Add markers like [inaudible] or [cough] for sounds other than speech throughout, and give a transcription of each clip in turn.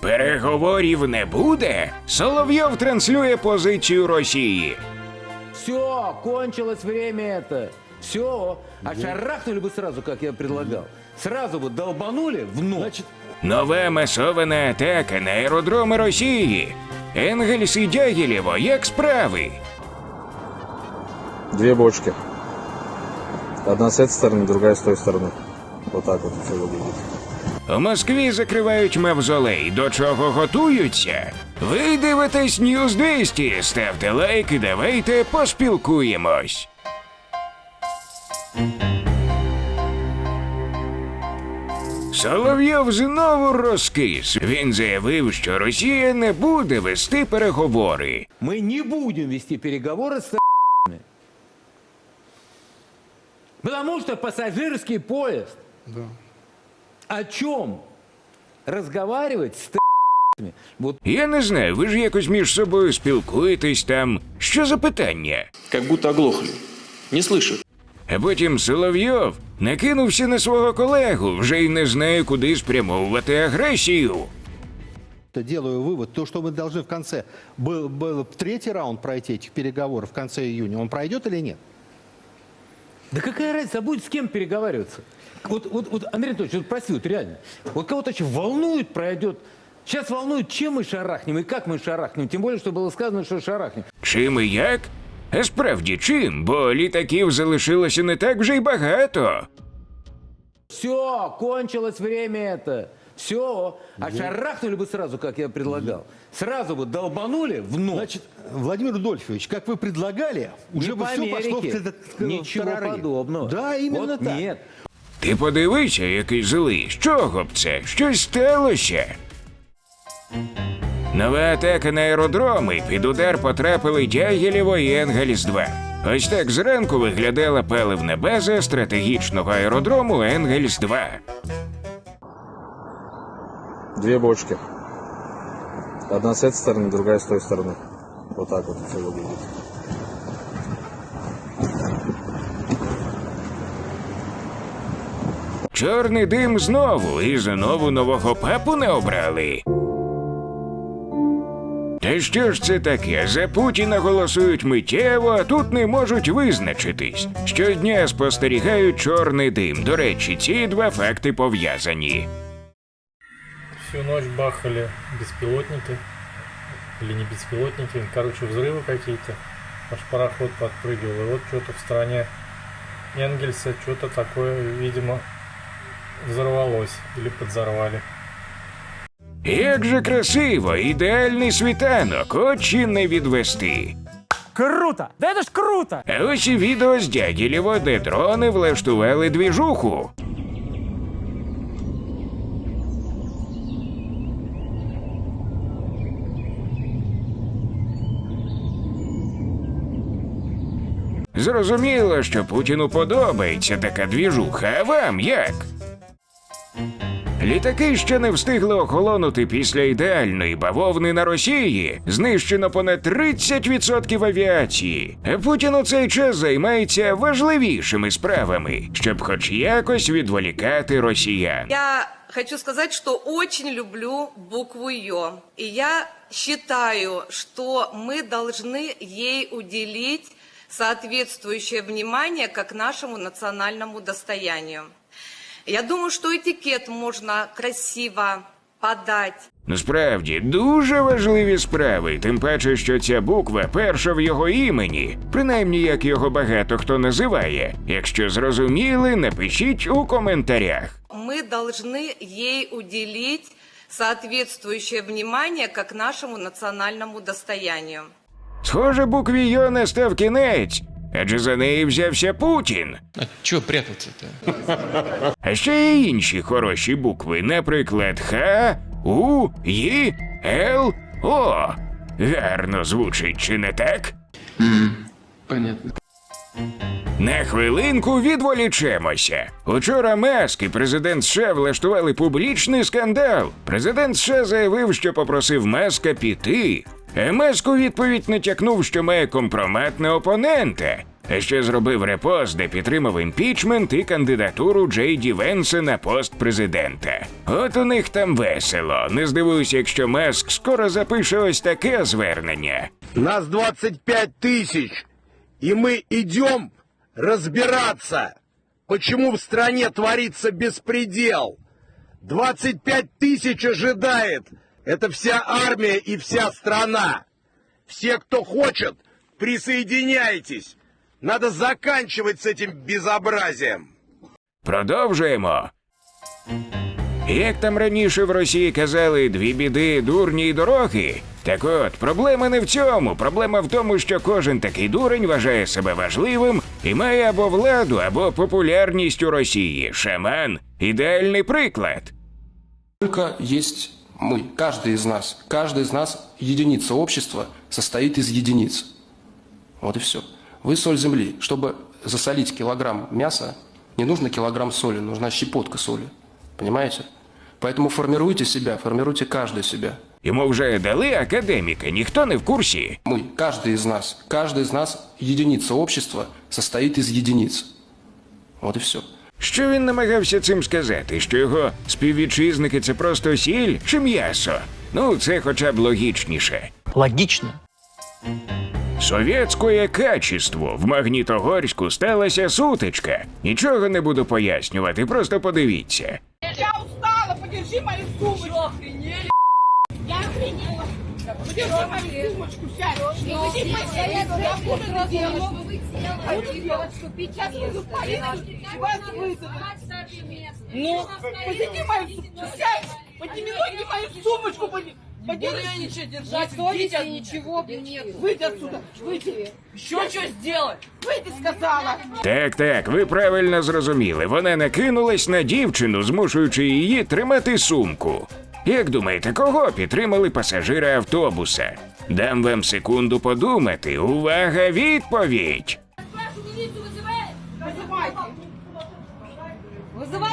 Переговорів не буде. Соловйов транслює позицію Росії. Все, кончилось время это. Все. А шарахнули бы сразу, как я предлагал. Сразу бы долбанули в нос. Значит, Нова масована атака на аеродроми Росії. Енгельс і Дягілєво, як справи? Две бочки. Одна с этой стороны, другая с той стороны. Вот так вот все выглядит. У Москві закривають мавзолей. До чого готуються? Ви дивитесь News 200. Ставте лайк і давайте поспілкуємось. Соловйов знову розкис. Він заявив, що Росія не буде вести переговори. мы не будем вести переговоры с Потому что пассажирский поезд. О чем разговаривать с Вот Я не знаю, ви ж якось між собою спілкуєтесь там. Що за питання? как будто оглохли. Не слышат. А потім Соловйов накинувся на свого колегу, вже й не знає, куди спрямовувати агресію. То делаю вывод, то, что мы должны в конце, был, был третий раунд пройти этих переговоров в конце июня, он пройдет или нет? Да какая разница, а будет с кем переговариваться? Вот, вот, вот Андрей Анатольевич, вот прости, вот реально. Вот кого-то очень волнует, пройдет. Сейчас волнует, чем мы шарахнем и как мы шарахнем. Тем более, что было сказано, что шарахнем. Чим і як? А справді чим, бо літаків залишилося не так вже й багато. Все, кончилось время это. Все. А шарахнули бы сразу, как я предлагал. Сразу бы долбанули в нос. Значит, Владимир Рудольфович, как вы предлагали, уже Не бы по все пошло в, Америке. тет- в Ничего тарары. подобного. Да, именно вот так. Нет. Ти подивися, який злий. З чого б це? Щось сталося. Нова атака на аеродроми. Під удар потрапили Дягілєво і Енгельс-2. Ось так зранку виглядала паливна база стратегічного аеродрому Енгельс-2. Две бочки. Одна с этой стороны, другая с той стороны. Вот так вот все выглядит. Чорний дим знову, і знову нового папу не обрали. Та що ж це таке? За Путіна голосують миттєво, а тут не можуть визначитись. Щодня спостерігають чорний дим. До речі, ці два факти пов'язані. Всю ночь бахали беспилотники. Или не беспилотники, короче, взрывы какие-то. Аж пароход подпрыгивал. И вот что-то в стороне Энгельса что-то такое, видимо, взорвалось или подзорвали. Як же красиво, ідеальний світанок, очі не відвести. Круто! Да это ж круто! А ось і відео з Дягілєво, де дрони влаштували двіжуху. Зрозуміло, що Путіну подобається така двіжуха, а вам як? Літаки ще не встигли охолонути після ідеальної бавовни на Росії. Знищено понад 30% авіації. А Путін у цей час займається важливішими справами, щоб хоч якось відволікати росіян. Я хочу сказать, что очень люблю букву Ё. И я считаю, что мы должны ей уделить соответствующее внимание как нашему национальному достоянию. Я думаю, что этикет можно красиво подать. Насправді дуже важливі справи, тим паче, що ця буква перша в його імені, принаймні як його багато хто називає. Якщо зрозуміли, напишіть у коментарях. Мы должны ей уделить соответствующее внимание как нашему национальному достоянию. Схоже, букві Йо настав кінець, адже за неї взявся Путін. А чё прятаться-то? А ще є інші хороші букви, наприклад, Х, У, Й, Л, О. Гарно звучить, чи не так? Понятно. На хвилинку відволічемося. Учора Маск і президент США влаштували публічний скандал. Президент США заявив, що попросив Маска піти. А Маск у відповідь натякнув, що має компромат на опонента. А ще зробив репост, де підтримав імпічмент і кандидатуру Джей Ді Венса на пост президента. От у них там весело. Не здивуюсь, якщо Маск скоро запише ось таке звернення. Нас 25 тысяч, и мы идем разбираться, почему в стране творится беспредел. 25 тысяч ожидает. Это вся армия и вся страна. Все, кто хочет, присоединяйтесь. Надо заканчивать с этим безобразием. Продовжуємо. Як там раніше в Росії казали дві біди, дурні й дороги. Так от, проблема не в цьому. Проблема в тому, що кожен такий дурень вважає себе важливим і має або владу, або популярність у Росії. Шаман ідеальний приклад. Только есть мы, каждый из нас. Каждый из нас, единица общества, состоит из единиц. Вот и все. Вы соль земли. Чтобы засолить килограмм мяса, не нужно килограмм соли, нужна щепотка соли. Понимаете? Поэтому формируйте себя, формируйте каждый себя. Йому вже дали академіка, ніхто не в курсі. Мы, каждый из нас, каждый из нас, единица общества, состоит из единиц. Вот и все. Що він намагався цим сказати? Що його співвітчизники це просто сіль чи м'ясо? Ну, це хоча б логічніше. Логично. Совєтське качество в Магнітогорську сталася сутичка. Нічого не буду пояснювати, просто подивіться. Я устала, подержи мою сумочку. Я охренела. Подержи мою сумочку, сядь. Иди посидеть, я буду это делать. Буду делать. Сейчас буду в полицию, вас вызову. Ну, посиди мою сумочку, сядь. Подними ноги мою сумочку, подними. Подержи. Я ничего держать. Совести ничего нет. Выйди отсюда, выйди. Еще что сделать? Выйди, сказала. Так, так, ви правильно зрозуміли. Вона накинулась на дівчину, змушуючи її тримати сумку. Як думаєте, кого підтримали пасажири автобуса? Дам вам секунду подумати. Увага, відповідь!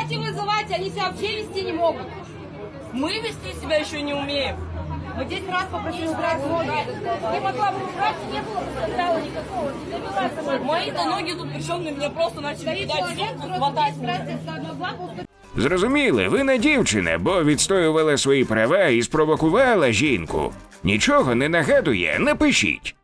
Вызывайте, вызывайте, они себя вообще вести не могут. Мы вести себя еще не умеем. Мы 10 раз попросили убрать ноги. Не могла бы убрать, не было бы скандала никакого. Не довела сама. Мои-то ноги тут причем на меня просто начали кидать сумку, хватать меня. Зрозуміли, вина дівчина, бо відстоювала свої права і спровокувала жінку. Нічого не нагадує, напишіть.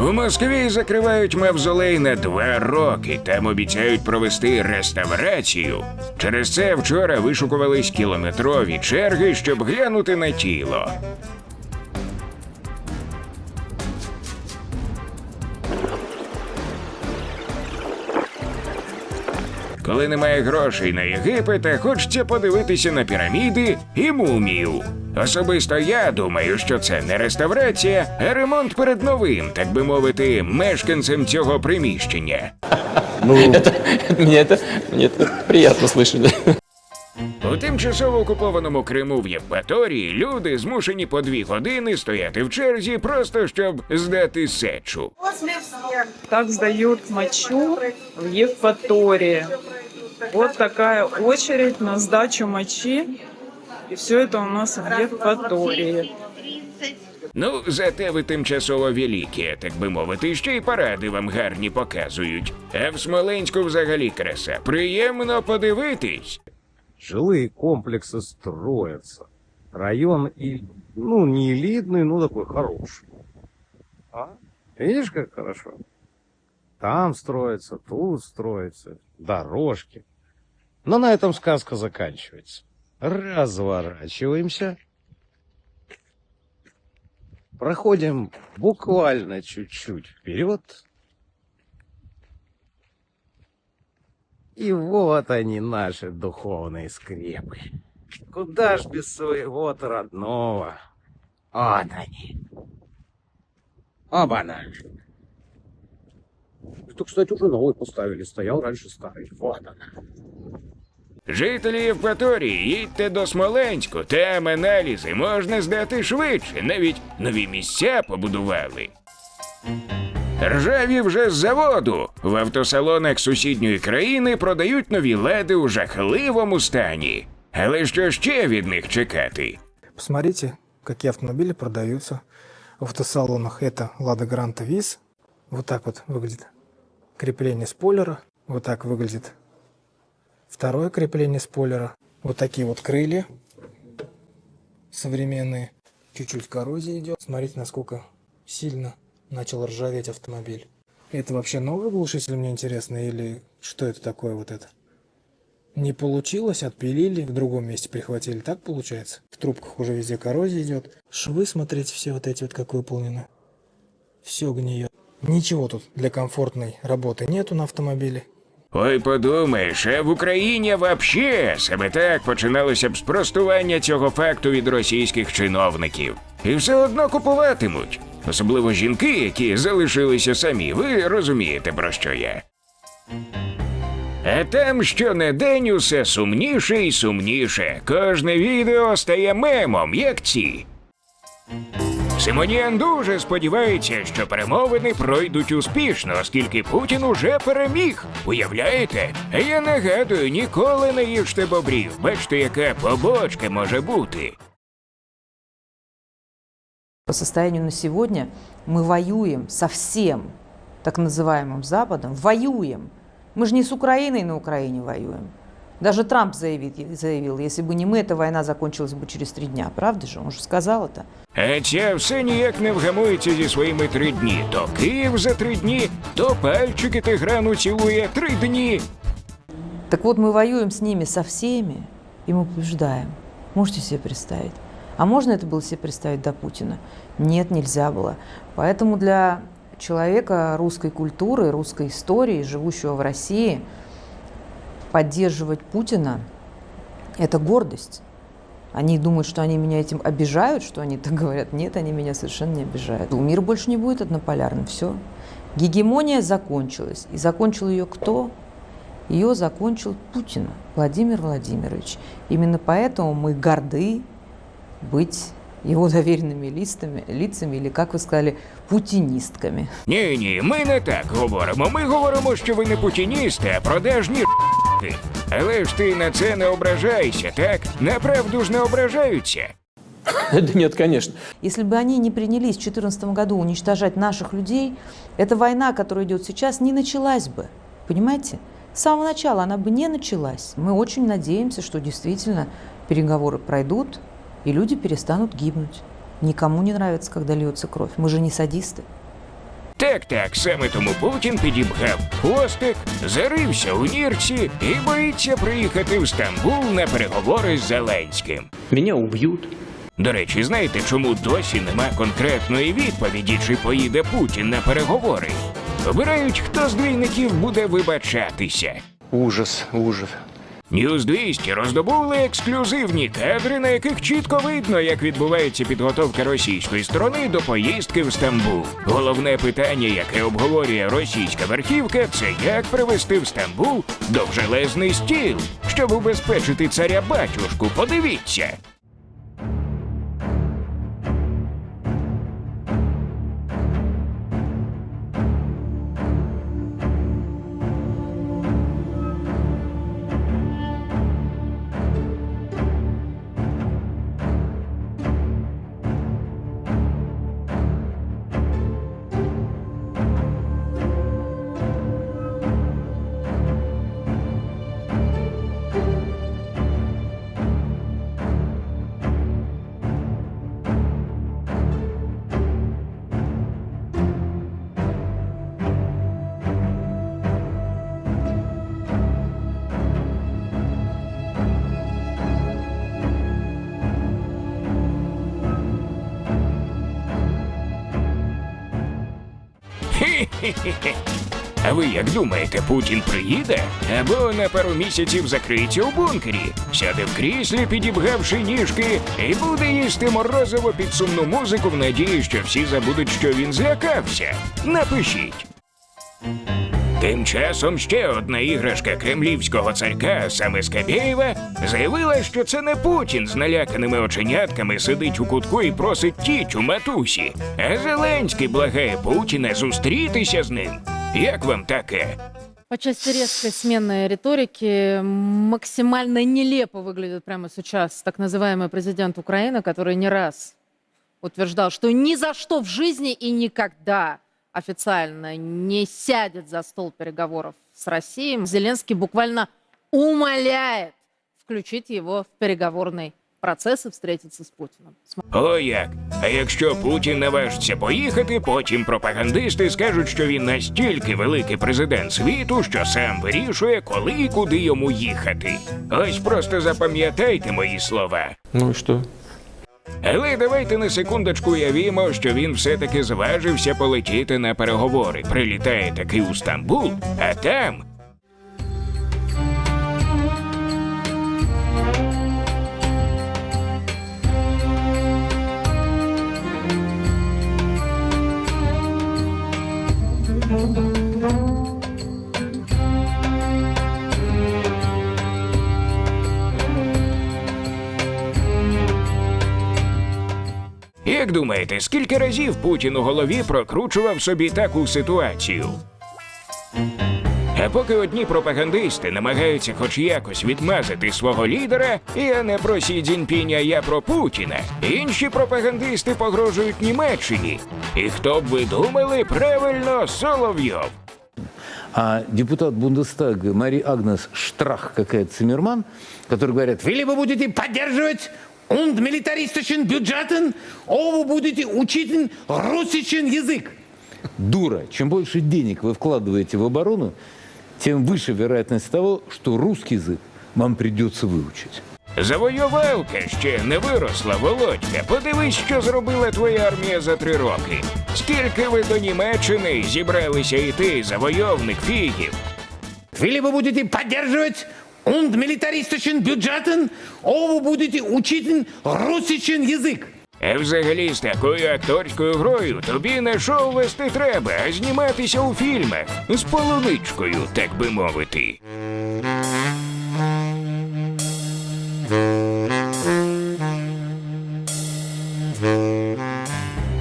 У Москві закривають мавзолей на два роки. Там обіцяють провести реставрацію. Через це вчора вишукувались кілометрові черги, щоб глянути на тіло. Коли немає грошей на Єгипет, а хочеться подивитися на піраміди і мумію. Особисто я думаю, що це не реставрація, а ремонт перед новим, так би мовити, мешканцем цього приміщення. Мне это, мне это приятно слышать. У тимчасово окупованому Криму в Євпаторії люди змушені по дві години стояти в черзі, просто щоб здати сечу. Так сдают мочу в Евпатории. Вот такая очередь на сдачу мочи. И все это у нас в Евпатории. Ну, зате ви тимчасово великі, так би мовити, ще й паради вам гарні показують. А в Смоленську взагалі краса. Приємно подивитись. Жилые комплексы строятся. Район, и, ну, не элитный, но такой хороший. А? Видишь, как хорошо? Там строится, тут строится, Дорожки. Но на этом сказка заканчивается. Разворачиваемся. Проходим буквально чуть-чуть вперед. И вот они, наши духовные скрепы. Куда ж без своего родного? Вот они. Оба-на. Это, кстати, уже новый поставили. Стоял раньше старый. Вот она. Жителі Євпаторії, їдьте до Смоленську, там аналізи можна здати швидше, навіть нові місця побудували. Ржаві вже з заводу. В автосалонах сусідньої країни продають нові леди у жахливому стані. Але що ще від них чекати? Посмотрите, какие автомобили продаются в автосалонах. Это Лада Гранта Виз, Вот так вот выглядит Крепление спойлера. Вот так выглядит второе крепление спойлера. Вот такие вот крылья современные. Чуть-чуть коррозия идет. Смотрите, насколько сильно начал ржаветь автомобиль. Это вообще новый глушитель, мне интересно, или что это такое вот это? Не получилось, отпилили, в другом месте прихватили. Так получается? В трубках уже везде коррозия идет. Швы, смотрите, все вот эти вот как выполнены. Все гниет. Ничего тут для комфортной работы нету на автомобілі. Ой, подумаєш, а в Україні вообще саме так починалося б спростування цього факту від російських чиновників. І все одно купуватимуть. Особливо жінки, які залишилися самі. Ви розумієте, про що я. А там щонедень усе сумніше і сумніше. Кожне відео стає мемом, як ці. Симоніан дуже сподівається, що перемовини пройдуть успішно, оскільки Путін уже переміг. Уявляєте? А я нагадую, ніколи не їжте бобрів. Бачите, яка побочка може бути. По состоянию на сегодня мы воюем со всем так называемым Западом, воюем. Мы же не с Украиной на Украине воюем. Даже Трамп заявит, заявил, если бы не мы, эта война закончилась бы через три дня. Правда же? Он же сказал это. А ця все ніяк не вгамується зі своїми три дні. То Київ за три дні, то пальчики Тиграну цілує три дні. Так вот, мы воюем с ними со всеми, и мы побеждаем. Можете себе представить? А можно это было себе представить до Путина? Нет, нельзя было. Поэтому для человека русской культуры, русской истории, живущего в России, поддерживать Путина – это гордость. Они думают, что они меня этим обижают, что они так говорят. Нет, они меня совершенно не обижают. Мир больше не будет однополярным. Все. Гегемония закончилась. И закончил ее кто? Ее закончил Путин, Владимир Владимирович. Именно поэтому мы горды быть его доверенными листами, лицами, или, как вы сказали, путинистками. Ні, ні, ми не так говоримо. Ми говоримо, що ви не путіністи, а продажні р**ки. Але ж ти на це не ображайся, так? Направду ж не ображаються. [laughs] Да нет, конечно. Если бы они не принялись в 2014 году уничтожать наших людей, эта война, которая идет сейчас, не началась бы. Понимаете? С самого начала она бы не началась. Мы очень надеемся, что действительно переговоры пройдут, и люди перестанут гибнуть. Никому не нравится, когда льется кровь. Мы же не садисты. Так, так, саме тому Путін підібгав хвостик, зарився у нірці і боїться приїхати в Стамбул на переговори з Зеленським. Меня убьют. До речі, знаєте, чому досі нема конкретної відповіді, чи поїде Путін на переговори? Обирають, хто з двійників буде вибачатися. Ужас, ужас. Ньюз 200 роздобули ексклюзивні кадри, на яких чітко видно, як відбувається підготовка російської сторони до поїздки в Стамбул. Головне питання, яке обговорює російська верхівка, це як привести в Стамбул довжелезний стіл, щоб убезпечити царя батюшку. Подивіться. [laughs] А ви як думаєте, Путін приїде? Або на пару місяців закриється у бункері, сяде в кріслі, підібгавши ніжки, і буде їсти морозиво під сумну музику в надії, що всі забудуть, що він злякався. Напишіть. Тим часом ще одна іграшка кремлівського царька, саме Скабєєва, заявила, що це не Путін з наляканими оченятками сидить у кутку і просить тітю матусі, а Зеленський благає Путіна зустрітися з ним. Як вам таке? По части резкой сменной риторики максимально нелепо выглядит прямо сейчас так называемый президент Украины, который не раз утверждал, что ни за что в жизни и никогда официально не сядет за стол переговоров с Россией, Зеленский буквально умоляет включить его в переговорный процесс и встретиться с Путиным. О як. А якщо Путін наважиться поїхати, потім пропагандисти скажуть, що він настільки великий президент світу, що сам вирішує, коли і куди йому їхати. Ось просто запам'ятайте мої слова. Ну и что? Але давайте на секундочку уявімо, що він все-таки зважився полетіти на переговори. Прилітає таки у Стамбул, а там. Як думаєте, скільки разів Путін у голові прокручував собі таку ситуацію? А поки одні пропагандисти намагаються хоч якось відмазати свого лідера, я не про Сі Цзіньпіня, я про Путіна. Інші пропагандисти погрожують Німеччині. І хто б ви думали, правильно, Соловйов. А депутат Бундестага Мари Агнес Штрах какая-то Циммерман, который говорят, или вы будете поддерживать und милитаристischen бюджетен, о, вы будете учить русичен язык. Дура, чем больше денег вы вкладываете в оборону, тем выше вероятность того, что русский язык вам придется выучить. Завоювалка ще не виросла, Володька. Подивись, що зробила твоя армія за три роки. Скільки ви до Німеччини зібралися йти, завойовник фігів? Или вы будете поддерживать und милитаристischen бюджетен, о, вы будете учить русичен язык. А взагалі з такою акторською грою тобі не шоу вести треба, а зніматися у фільмах з полуничкою, так би мовити.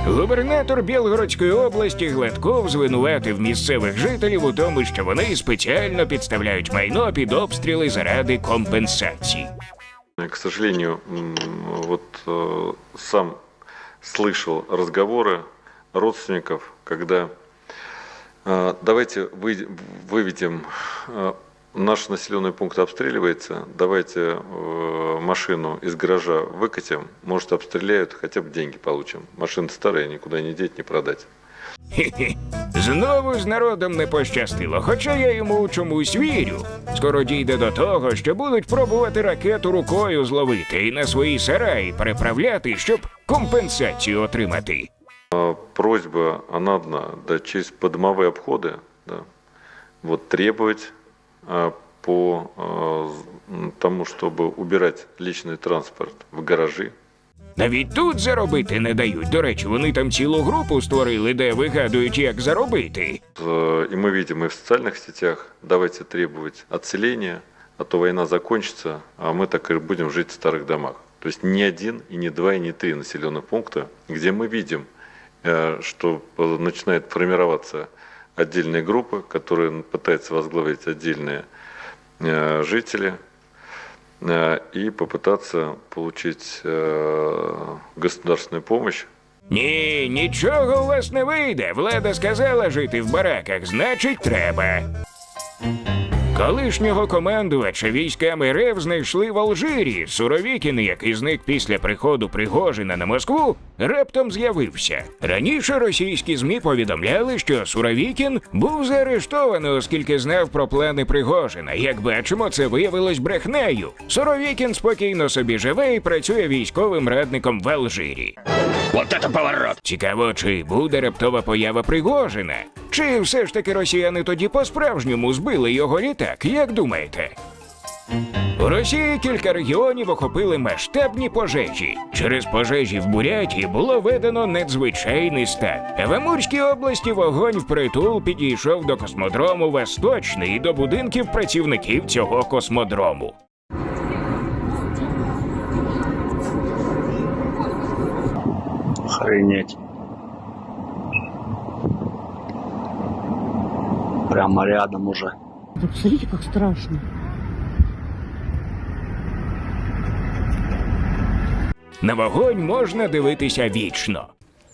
Губернатор Білгородської області Гладков звинуватив місцевих жителів у тому, що вони спеціально підставляють майно під обстріли заради компенсації. К сожалению, вот э, сам слышал разговоры родственников, когда э, давайте вы, выведем э, наш населенный пункт обстреливается, давайте э, машину из гаража выкатим, может обстреляют, хотя бы деньги получим. Машина старая, никуда не деть, не продать. Хе-хе. Знову з народом не пощастило, хоча я йому у чомусь вірю. Скоро дійде до того, що будуть пробувати ракету рукою зловити і на свої сараї переправляти, щоб компенсацію отримати. А, Просьба, она одна, да, через подомовые обходы, да, вот требовать а, по а, з- м, тому, чтобы убирать личный транспорт в гаражи, Навіть тут заробити не дають. До речі, вони там цілу групу створили, де вигадують, як заробити. Э, И мы видим и в социальных сетях, давайте требовать отселения, а то война закончится, а мы так и будем жить в старых домах. То есть ни один, и не два, и не три населенных пункта, где мы видим, э, что э, начинают формироваться отдельные группы, которые пытаются возглавить отдельные э, жители, э, и попытаться получить э, государственную помощь Ні, нічого у вас не вийде. Влада сказала жити в бараках, значить треба. Колишнього командувача військами РФ знайшли в Алжирі. Суровікін, який зник після приходу Пригожина на Москву, раптом з'явився. Раніше російські ЗМІ повідомляли, що Суровікін був заарештований, оскільки знав про плани Пригожина. Як бачимо, це виявилось брехнею. Суровікін спокійно собі живе і працює військовим радником в Алжирі. Вот это поворот! Цікаво, чи буде раптова поява Пригожина? Чи все ж таки росіяни тоді по-справжньому збили його літак, як думаєте? У Росії кілька регіонів охопили масштабні пожежі. Через пожежі в Бурятії було введено надзвичайний стан. В Амурській області вогонь впритул підійшов до космодрому Восточний і до будинків працівників цього космодрому. Охренеть. Прямо рядом уже. Да посмотрите, как страшно. На вогонь можна дивитися вічно.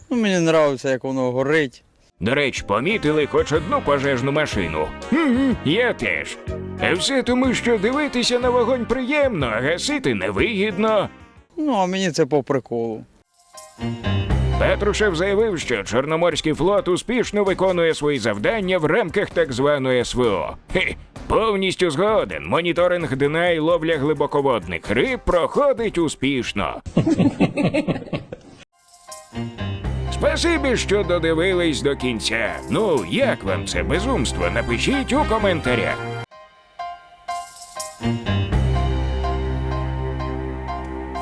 Ну, мені подобається, як воно горить. До речі, помітили хоч одну пожежну машину. Угу, я теж. А все тому, що дивитися на вогонь приємно, а гасити невигідно. Ну, а мені це по приколу. Петрушев заявив, що Чорноморський флот успішно виконує свої завдання в рамках так званої СВО. Хе, повністю згоден. Моніторинг дна і ловля глибоководних риб проходить успішно. [laughs] Спасибі, що додивились до кінця. Ну, як вам це безумство? Напишіть у коментарях.